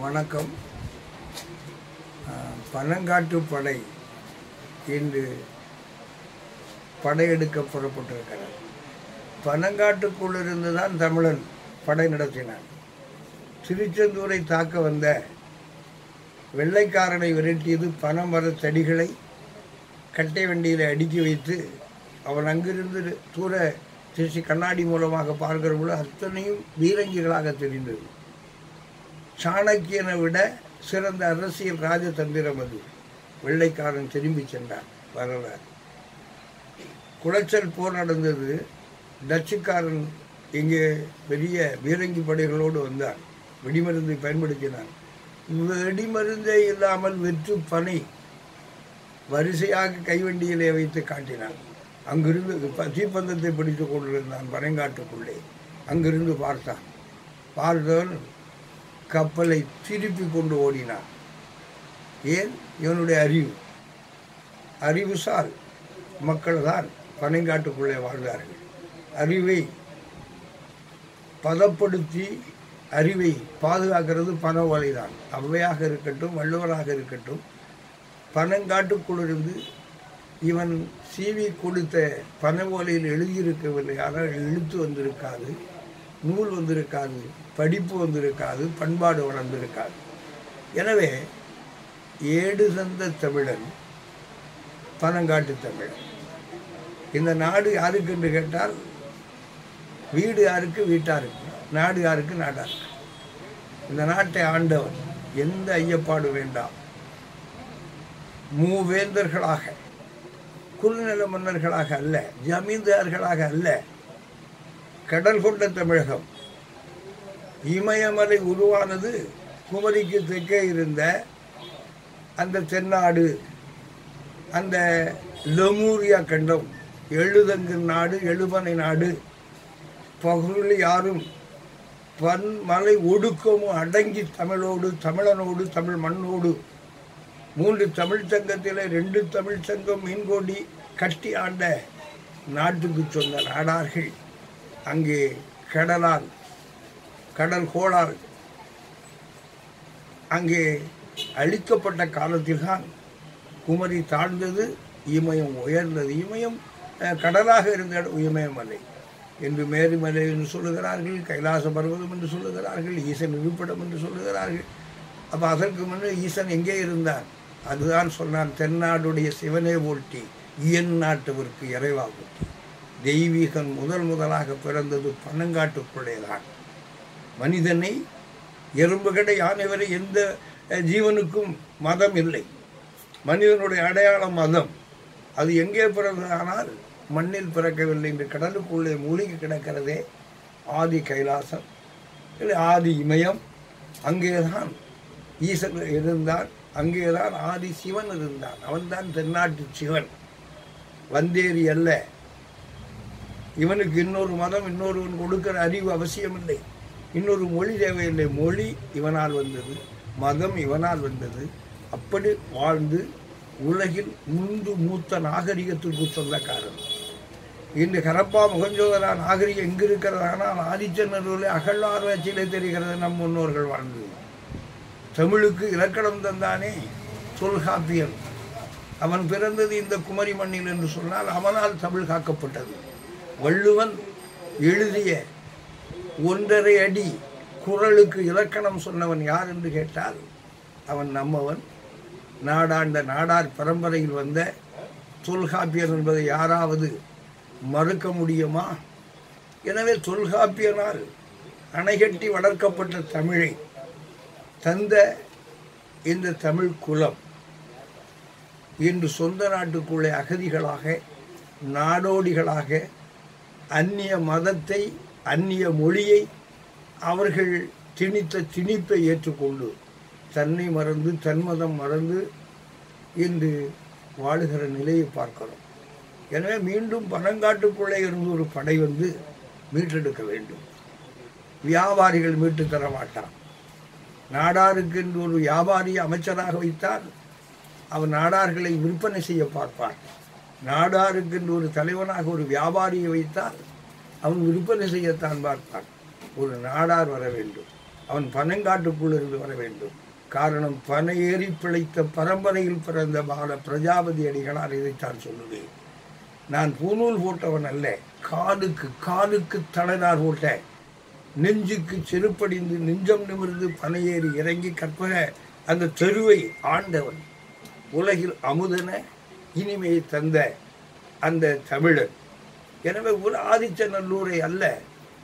வணக்கம். பனங்காட்டு படை இன்று படையெடுக்க புறப்பட்டிருக்கிறார் பனங்காட்டுக்குள்ளிருந்து தான் தமிழன் படை நடத்தினான். திருச்செந்தூரை தாக்க வந்த வெள்ளைக்காரனை விரட்டியது பனைமரத் தடிகளை கட்டை வண்டியில் அடுக்கி வைத்து அவன் அங்கிருந்து தூர திருச்சி கண்ணாடி மூலமாக பார்க்கிற பொழுது அத்தனையும் வீரங்கிகளாக தெரிந்தது. சாணக்கியனை விட சிறந்த அரசியல் ராஜதந்திரம் அது. வெள்ளைக்காரன் திரும்பி சென்றான் வரலாறு. குளச்சல் போர் நடந்தது. டச்சுக்காரன் இங்கே பெரிய பீரங்கி படைகளோடு வந்தான். வெடிமருந்தை பயன்படுத்தினான். வெடிமருந்தே இல்லாமல் வெற்று பனை வரிசையாக கைவண்டியிலே வைத்து காட்டினான். அங்கிருந்து தீப்பந்தத்தை பிடித்து கொண்டிருந்தான் பனங்காட்டுக்குள்ளே. அங்கிருந்து பார்த்தான். பார்த்தவன் கப்பலை திருப்பி கொண்டு ஓடினான். ஏன்? இவனுடைய அறிவு. அறிவுசால் மக்கள் தான் பனங்காட்டுக்குள்ளே வாழ்ந்தார்கள். அறிவை பதப்படுத்தி அறிவை பாதுகாக்கிறது பண தான் அவ்வையாக இருக்கட்டும் வள்ளுவராக இருக்கட்டும் பனங்காட்டுக்குள்ளிருந்து இவன் சீவி கொடுத்த பனவோலையில் எழுதியிருக்கவில்லை. ஆனால் எழுத்து வந்திருக்காது. நூல் வந்திருக்காது படிப்பு வந்திருக்காது பண்பாடு வளர்ந்திருக்காது. எனவே ஏடு சந்த தமிழன் பனங்காட்டு தமிழன். இந்த நாடு யாருக்கு என்று கேட்டால் வீடு யாருக்கு வீட்டாருக்கு நாடு யாருக்கு நாடாருக்கு. இந்த நாட்டை ஆண்டவன் எந்த ஐயப்பாடு வேண்டாம். மூவேந்தர்களாக குறுநில மன்னர்களாக அல்ல ஜமீன்தார்களாக அல்ல கடல் கொண்ட தமிழகம். இமயமலை உருவானது குமரிக்கு தெற்கே இருந்த அந்த தென்னாடு அந்த லெமூரியா கண்டம் எழுதங்கு நாடு எழுபனை நாடு பகுதியில் யாரும் பன் மலை ஒடுக்கமும் அடங்கி தமிழோடு தமிழனோடு தமிழ் மண்ணோடு மூன்று தமிழ் சங்கத்தில் ரெண்டு தமிழ் சங்கம் மீன்கோடி கட்டி ஆண்ட நாட்டுக்கு சொந்த நாடார்கள். அங்கே கடலால் கடல் கோளால் அங்கே அழிக்கப்பட்ட காலத்தில்தான் குமரி தாழ்ந்தது இமயம் உயர்ந்தது. இமயம் கடலாக இருந்த இமயம் இமயமலை என்று மேருமலை என்று சொல்லுகிறார்கள் கைலாச பர்வதம் என்று சொல்லுகிறார்கள் ஈசன் இருப்பிடம் என்று சொல்லுகிறார்கள். அப்போ அதற்கு முன்னே ஈசன் எங்கே இருந்தார் அதுதான் சொன்னான் தென்னாடுடைய சிவனே போட்டி இயன் நாட்டவருக்கு இறைவா போட்டி தெய்வீகம் முதல் முதலாக பிறந்தது பனங்காட்டுக்குள்ளேதான். மனிதனை எறும்பு கடை யானை வரை எந்த ஜீவனுக்கும் மதம் இல்லை. மனிதனுடைய அடையாளம் மதம் அது எங்கே பிறந்ததானால் மண்ணில் பிறக்கவில்லை என்று கடலுக்குள்ளே மூழ்கி கிடக்கிறதே ஆதி கைலாசம் இல்லை ஆதி இமயம். அங்கேதான் ஈசன் இருந்தான் அங்கேதான் ஆதி சிவன் இருந்தான். அவன்தான் தென்னாட்டு சிவன். வந்தேரி அல்ல. இவனுக்கு இன்னொரு மதம் இன்னொருவன் கொடுக்கிற அறிவு அவசியமில்லை. இன்னொரு மொழி தேவையில்லை. மொழி இவனால் வந்தது மதம் இவனால் வந்தது. அப்படி வாழ்ந்து உலகில் முந்து மூத்த நாகரிகத்திற்கு சொந்தக்காரன். இன்று கரப்பா முகஞ்சோதரா நாகரிகம் எங்கு இருக்கிறதானால் ஆதிச்சநல்லூரில் அகழ்வாராய்ச்சியிலே தெரிகிறது நம் முன்னோர்கள் வாழ்ந்தது தமிழுக்கு இலக்கணம் தந்தானே தொல்காப்பியன். அவன் பிறந்தது இந்த குமரி மண்ணில் என்று சொன்னால் அவனால் தமிழ் காக்கப்பட்டது. வள்ளுவன் எழுதிய ஒன்றரை அடி குரலுக்கு இலக்கணம் சொன்னவன் யார் என்று கேட்டால் அவன் நம்மவன். நாடாண்ட நாடார் பரம்பரையில் வந்த தொல்காப்பியன் என்பதை யாராவது மறுக்க முடியுமா? எனவே தொல்காப்பியனால் அணைகட்டி வளர்க்கப்பட்ட தமிழை தந்த இந்த தமிழ் குலம் இன்று சொந்த நாட்டுக்குள்ளே அகதிகளாக நாடோடிகளாக அந்நிய மதத்தை அந்நிய மொழியை அவர்கள் திணித்த திணிப்பை ஏற்றுக்கொண்டு தன்னை மறந்து தன்மதம் மறந்து இன்று வாழுகிற நிலையை பார்க்கிறோம். எனவே மீண்டும் பனங்காட்டுக்குள்ளே இருந்து ஒரு படை வந்து மீட்டெடுக்க வேண்டும். வியாபாரிகள் மீட்டு தர மாட்டான். நாடாருக்கு என்று ஒரு வியாபாரி அமைச்சராக வைத்தால் அவன் நாடார்களை விற்பனை செய்ய பார்ப்பான். நாடாருக்குன்ற ஒரு தலைவனாக ஒரு வியாபாரியை வைத்தால் அவன் விற்பனை செய்யத்தான் பார்ப்பான். ஒரு நாடார் வர வேண்டும். அவன் பனங்காட்டுக்குள்ளிருந்து வர வேண்டும். காரணம் பனை ஏறி பிழைத்த பரம்பரையில் பிறந்த பால பிரஜாபதி அடிகளார் இதைத்தான் சொல்லுவேன் நான் பூநூல் போட்டவன் அல்ல. காலுக்கு காலுக்கு தளனார் போட்ட நெஞ்சுக்கு செருப்படிந்து நெஞ்சம் நிமிர்ந்து பனையேறி இறங்கி கற்பக அந்த தெருவை ஆண்டவன் உலகில் அமுதன இனிமையை தந்த அந்த தமிழன். எனவே ஒரு ஆதிச்சநல்லூரை அல்ல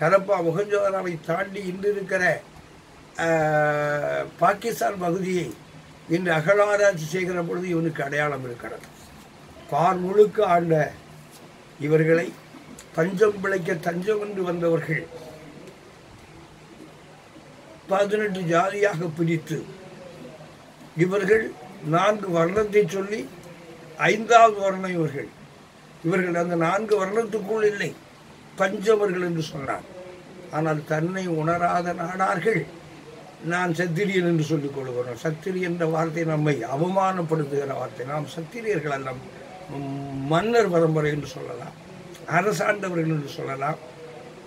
கரப்பா முகஞ்சோதராவை தாண்டி இன்று இருக்கிற பாகிஸ்தான் பகுதியை இன்று அகழாராய்ச்சி செய்கிற பொழுது இவனுக்கு அடையாளம் இருக்கிறது. பார் முழுக்க ஆண்ட இவர்களை பஞ்சம் பிழைக்க தஞ்சம் என்று வந்தவர்கள் பதினெட்டு ஜாதியாக பிரித்து இவர்கள் நான்கு வர்ணத்தை சொல்லி ஐந்தாவது வர்ணம் இவர்கள். இவர்கள் அந்த நான்கு வர்ணத்துக்குள் இல்லை. பஞ்சவர்கள் என்று சொன்னார். ஆனால் தன்னை உணராத நாடார்கள் நான் சத்திரியன் என்று சொல்லிக் கொள்கிறோம். சத்திரியன் என்ற வார்த்தை நம்மை அவமானப்படுத்துகிற வார்த்தை. நாம் சத்திரியர்கள் அல்ல. மன்னர் பரம்பரை என்று சொல்லலாம். அரசாண்டவர்கள் என்று சொல்லலாம்.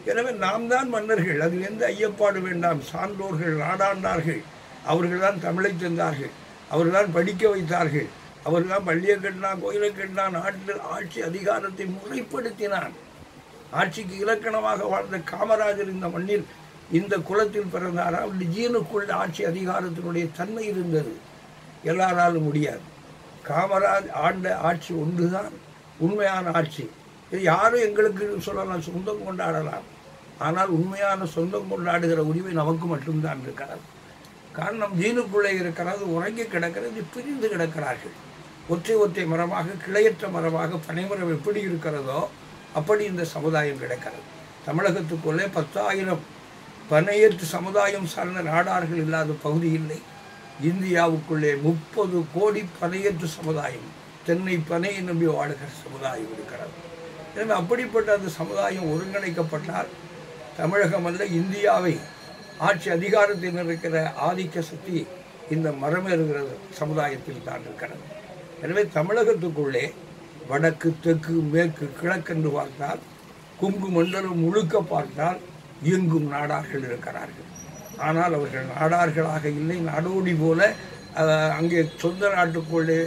எனவே நாம் தான் மன்னர்கள். அது எந்த ஐயப்பாடு வேண்டாம். சான்றோர்கள் நாடாண்டார்கள். அவர்கள் தான் தமிழை தந்தார்கள் அவர்கள் தான் படிக்க வைத்தார்கள். அவர்தான் தான் பள்ளியை கட்டினான் கோயிலை கட்டினான் நாட்டில் ஆட்சி அதிகாரத்தை முறைப்படுத்தினான். ஆட்சிக்கு இலக்கணமாக வாழ்ந்த காமராஜர் இந்த மண்ணில் இந்த குலத்தில் பிறந்தாரா? அவருடைய ஜீனுக்குள்ள ஆட்சி அதிகாரத்தினுடைய தன்மை இருந்தது. எல்லாராலும் முடியாது. காமராஜ் ஆண்ட ஆட்சி ஒன்றுதான். உண்மையான ஆட்சி. இது யாரும் எங்களுக்கு சொல்லலாம் சொந்தம் கொண்டாடலாம். ஆனால் உண்மையான சொந்தம் கொண்டாடுகிற உரிமை நமக்கு மட்டும்தான் இருக்கிறது. காரணம் ஜீனுக்குள்ளே இருக்கிறது உறங்கி கிடக்கிறது பிரிந்து கிடக்கிறார்கள். ஒற்றை ஒற்றை மரமாக கிளையற்ற மரமாக பனைமரம் எப்படி இருக்கிறதோ அப்படி இந்த சமுதாயம் கிடக்கிறது. தமிழகத்துக்குள்ளே பத்தாயிரம் பனையற்று சமுதாயம் சார்ந்த நாடார்கள் இல்லாத பகுதி இல்லை. இந்தியாவுக்குள்ளே முப்பது கோடி பனையற்று சமுதாயம் தென்னை பனையை நம்பி வாழுகிற சமுதாயம் இருக்கிறது. எனவே அப்படிப்பட்ட அந்த சமுதாயம் ஒருங்கிணைக்கப்பட்டால் தமிழகம் அல்ல இந்தியாவை ஆட்சி அதிகாரத்தில் இருக்கிற ஆதிக்க சக்தி இந்த மரமேறுகிற சமுதாயத்தில் தான் இருக்கிறது. எனவே தமிழகத்துக்குள்ளே வடக்கு தெற்கு மேற்கு கிழக்கென்று பார்த்தால் குங்கு மண்டலம் முழுக்க பார்த்தால் இயங்கும் நாடார்கள் இருக்கிறார்கள். ஆனால் அவர்கள் நாடார்களாக இல்லை நாடோடி போல அங்கே சொந்த நாட்டுக்குள்ளே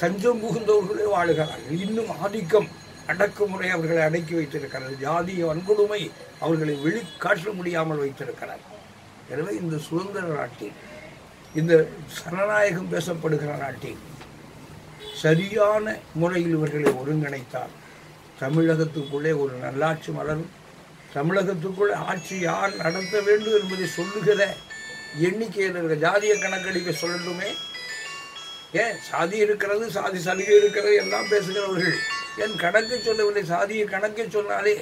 தஞ்சம் புகுந்தவர்களே வாழுகிறார்கள். இன்னும் ஆதிக்கம் அடக்குமுறை அவர்களை அடக்கி வைத்திருக்கிறது. ஜாதிய வன்கொடுமை அவர்களை வெளிக்காட்ட முடியாமல் வைத்திருக்கிறார். எனவே இந்த சுதந்திர நாட்டில் இந்த சனநாயகம் பேசப்படுகிற நாட்டில் சரியான முறையில் இவர்களை ஒருங்கிணைத்தால் தமிழகத்துக்குள்ளே ஒரு நல்லாட்சி மலரும். தமிழகத்துக்குள்ளே ஆட்சி யார் நடத்த வேண்டும் என்பதை சொல்லுகிற எண்ணிக்கையில் இருக்கிற ஜாதிய கணக்கெடுக்க சொல்லட்டுமே. ஏன்? சாதி இருக்கிறது சாதி சலுகை இருக்கிறது எல்லாம் பேசுகிறவர்கள். என் கணக்கு சொல்லவில்லை சாதியை கணக்கை சொன்னாலே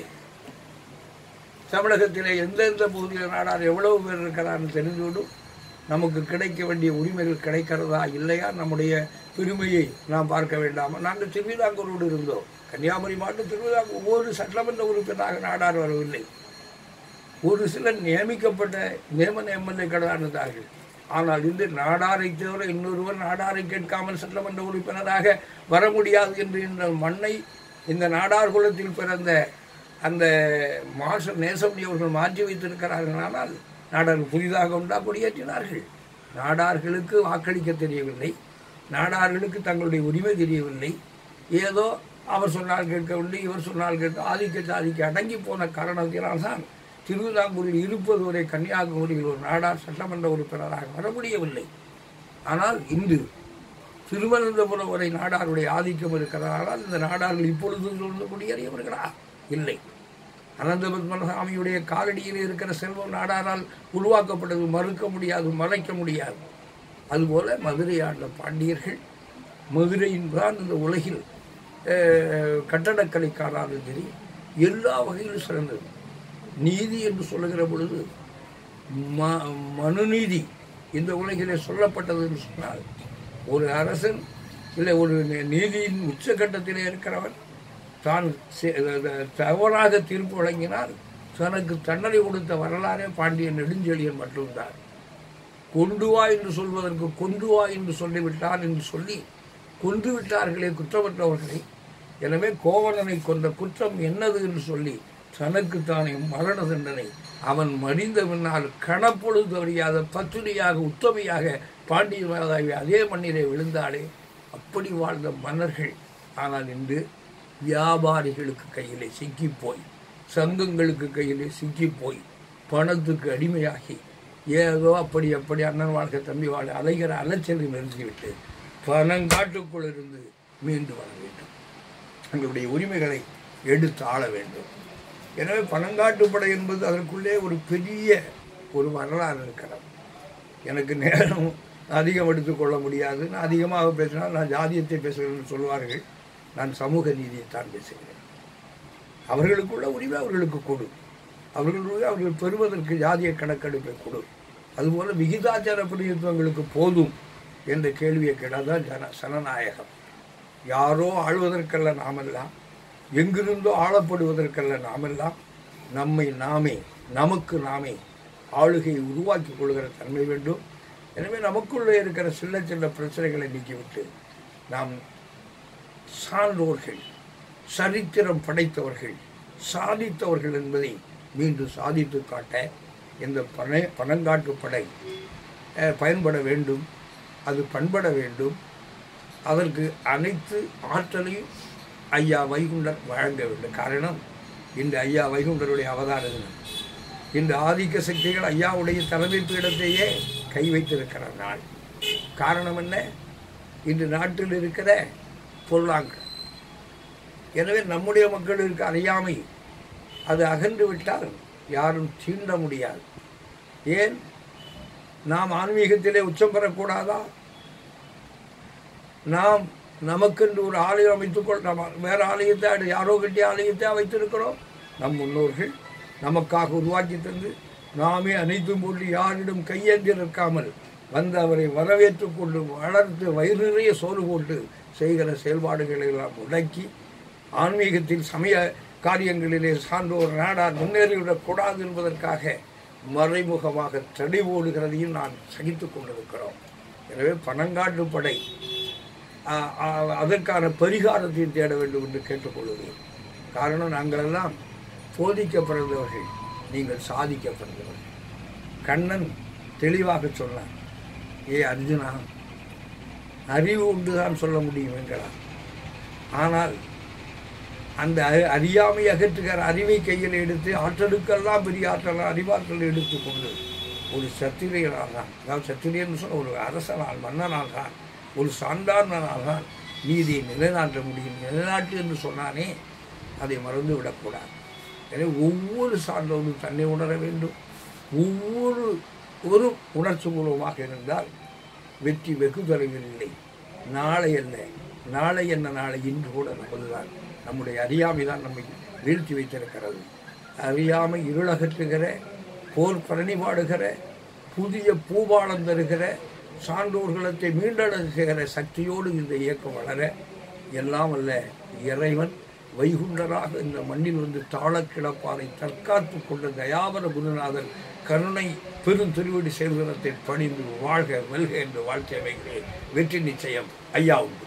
தமிழகத்திலே எந்தெந்த பகுதியில் நாடார் எவ்வளவு பேர் இருக்கிறான்னு தெரிந்துவிடும் நமக்கு கிடைக்க வேண்டிய உரிமைகள் கிடைக்கிறதா இல்லையா நம்முடைய பெருமையை நாம் பார்க்க வேண்டாம்? நாங்கள் திருவிதாங்கூரோடு இருந்தோம். கன்னியாகுமரி மாவட்டம் திருவிதாங்கூர் ஒவ்வொரு சட்டமன்ற உறுப்பினராக நாடார் வரவில்லை. ஒரு சிலர் நியமிக்கப்பட்ட நியமன எம்எல்ஏக்களாக இருந்தார்கள். ஆனால் இந்த நாடாரை தவிர இன்னொருவர் நாடாரை கேட்காமல் சட்டமன்ற உறுப்பினராக வர முடியாது என்று இந்த மண்ணை இந்த நாடார் குலத்தில் பிறந்த அந்த மாச நேசமணி அவர்கள் மாற்றி வைத்திருக்கிறார்கள். ஆனால் நாடார் புதிதாக உண்டா? கொடியேற்றினார்கள். நாடார்களுக்கு வாக்களிக்க தெரியவில்லை. நாடார்களுக்கு தங்களுடைய உரிமை தெரியவில்லை. ஏதோ அவர் சொன்னால் கேட்கவில்லை இவர் சொன்னால் கேட்க ஆதிக்க சாதிக்கு அடங்கி போன காரணத்தினால்தான் திருவிதாங்கூரில் இருப்பது வரை கன்னியாகுமரியில் ஒரு நாடார் சட்டமன்ற உறுப்பினராக வர முடியவில்லை. ஆனால் இன்று திருவனந்தபுரம் வரை நாடாருடைய ஆதிக்கம் இருக்கிறதால் இந்த நாடார்கள் இப்பொழுது சொல்ல குடியேறியவர்களா? இல்லை. அனந்தபத்மநாமியுடைய காலடியில் இருக்கிற செல்வம் நாடாரால் உருவாக்கப்பட்டது மறுக்க முடியாது மறைக்க முடியாது. அதுபோல மதுரை ஆண்ட பாண்டியர்கள் மதுரையின் தான் இந்த உலகில் அஹ், கட்டடக்கலைக்கானாலும் சரி எல்லா வகையிலும் சிறந்தது. நீதி என்று சொல்லுகிற பொழுது ம மனுநீதி இந்த உலகிலே சொல்லப்பட்டது என்று சொன்னால் ஒரு அரசன் இல்லை ஒரு நீதியின் உச்சகட்டத்திலே இருக்கிறவன் தான் தவறாக தீர்ப்பு வழங்கினால் தனக்கு தண்டனை கொடுத்த வரலாறே பாண்டிய நெடுஞ்செழியன் மட்டும்தான். கொண்டு வா என்று சொல்வதற்கு கொண்டு வா என்று சொல்லிவிட்டான் என்று சொல்லி கொன்று விட்டார்களே குற்றமற்றவர்களை. எனவே கோவலனை கொண்ட குற்றம் என்னது என்று சொல்லி தனக்குத்தானே மரண தண்டனை. அவன் மடிந்த பின்னால் கணப்பொழுது அறியாத பத்துரியாக உத்தமையாக பாண்டிய மாதாவி அதே மண்ணிலே விழுந்தாலே அப்படி வாழ்ந்த மன்னர்கள். ஆனால் இன்று வியாபாரிகளுக்கு கையிலே சிக்கிப்போய் சங்கங்களுக்கு கையிலே சிக்கிப்போய் பணத்துக்கு அடிமையாகி ஏதோ அப்படி அப்படி அண்ணன் வாழ்க்கை தம்பி வாழ அலைகிற அலைச்சலை நிறுத்திவிட்டு பணங்காட்டுக்குள் இருந்து மீண்டு வர வேண்டும். எங்களுடைய உரிமைகளை எடுத்து ஆள வேண்டும். எனவே பணங்காட்டுப்படை என்பது அதற்குள்ளே ஒரு பெரிய ஒரு வரலாறு இருக்கிறது. எனக்கு நேரம் அதிகம் எடுத்துக்கொள்ள முடியாது. நான் அதிகமாக பேசினால் நான் ஜாதியத்தை பேசுகிறேன்னு சொல்வார்கள். நான் சமூக நீதியைத்தான் பேசுகிறேன். அவர்களுக்குள்ள உரிமை அவர்களுக்கு கொடு. அவர்களுடைய அவர்கள் பெறுவதற்கு ஜாதிய கணக்கெடுப்பை கொடு. அதுபோல விகிதாச்சார பிரதிநிதித்துவங்களுக்கு போதும் என்ற கேள்வியை கேட்டால்தான் ஜன சனநாயகம். யாரோ ஆழ்வதற்கல்ல நாமெல்லாம். எங்கிருந்தோ ஆளப்படுவதற்கல்ல நாமெல்லாம்? நம்மை நாமே நமக்கு நாமே ஆளுகையை உருவாக்கி கொள்கிற தன்மை வேண்டும். எனவே நமக்குள்ளே இருக்கிற சின்ன சின்ன பிரச்சனைகளை நீக்கிவிட்டு நாம் சான்றோர்கள் சரித்திரம் படைத்தவர்கள் சாதித்தவர்கள் என்பதை மீண்டும் சாதித்து காட்ட இந்த பண பணங்காட்டு படை பயன்பட வேண்டும். அது பண்பட வேண்டும். அதற்கு அனைத்து ஆற்றலையும் ஐயா வைகுண்டர் வழங்க வேண்டும். காரணம் இந்த ஐயா வைகுண்டருடைய அவதார தினம் இந்த ஆதிக்க சக்திகள் ஐயாவுடைய தலைமை பீடத்தையே கை வைத்திருக்கிற நாள். காரணம் என்ன? இன்று நாட்டில் இருக்கிற பொருளாங்க எனவே நம்முடைய மக்களுக்கு அறியாமை அது அகன்று விட்டால் யாரும் தீண்ட முடியாது. ஏன்? நாம் ஆன்மீகத்திலே உச்சம் பெறக்கூடாதா? நாம் நமக்கென்று ஒரு ஆலயம் அமைத்துக்கொள் நம்ம வேறு ஆலயத்தை யாரோ கட்டிய ஆலயத்தை வைத்திருக்கிறோம் நம் முன்னோர்கள் நமக்காக உருவாக்கி தந்து நாமே அனைத்தும் போட்டு யாரிடம் கையேந்தி நிற்காமல் வந்து அவரை வரவேற்று கொண்டு வளர்த்து வயிறு நிறைய சோறு போட்டு செய்கிற செயல்பாடுகளை எல்லாம் முடக்கி ஆன்மீகத்தில் சமய காரியங்களிலே சான்றோர் நாடார் முன்னேறிவிடக் கூடாது என்பதற்காக மறைமுகமாக தடை ஓடுகிறதையும் நான் சகித்து கொண்டிருக்கிறோம். எனவே பணங்காட்டு படை அதற்கான பரிகாரத்தை தேட வேண்டும் என்று கேட்டுக்கொள்கிறேன். காரணம் நாங்களெல்லாம் போதிக்க பிறந்தவர்கள் நீங்கள் சாதிக்க பிறந்தவர்கள் கண்ணன் தெளிவாக சொன்னான் ஏ அர்ஜுனா அறிவு உண்டுதான் சொல்ல முடியும் என்கிறார் ஆனால் அந்த அறியாமை அகற்றுகிற அறிவை கையில் எடுத்து ஆற்றலுக்கெல்லாம் பெரிய ஆற்றல் அறிவாற்றல் எடுத்துக்கொண்டு ஒரு சத்திரியனால் தான் அதாவது சத்திரியன்னு சொன்ன ஒரு அரசனால் மன்னனால் தான் ஒரு சான்றானால் நீதியை நிலைநாட்ட முடியும். நிலைநாட்டு என்று சொன்னானே அதை மறந்து விடக்கூடாது. எனவே ஒவ்வொரு சான்றோரும் தன்னை உணர வேண்டும். ஒவ்வொரு ஒரு உணர்ச்சி பூர்வமாக இருந்தால் வெற்றி வெகு தொலைவில் இல்லை நாளை அல்ல நாளை என்ன நாளை இன்று கூட நமதுதான். நம்முடைய அறியாமை தான் நம்மை வீழ்த்தி வைத்திருக்கிறது. அறியாமை இருளகற்றுகிற போர் பரணிபாடுகிற புதிய பூபாலம் தருகிற சான்றோர்களத்தை மீண்டெடுக்கிற சக்தியோடு இந்த இயக்கம் வளர எல்லாம் அல்ல இறைவன் வைகுண்டராக இந்த மண்ணில் வந்து தாளக்கிடப்பானை தற்காத்து கொண்ட தயாபர குருநாதர் கருணை பெருந்திருவடி சேர்வனத்தை பணிந்து வாழ்க வெல்க என்று வாழ்க்கை வைக்கிறேன் வெற்றி நிச்சயம். ஐயா உண்டு.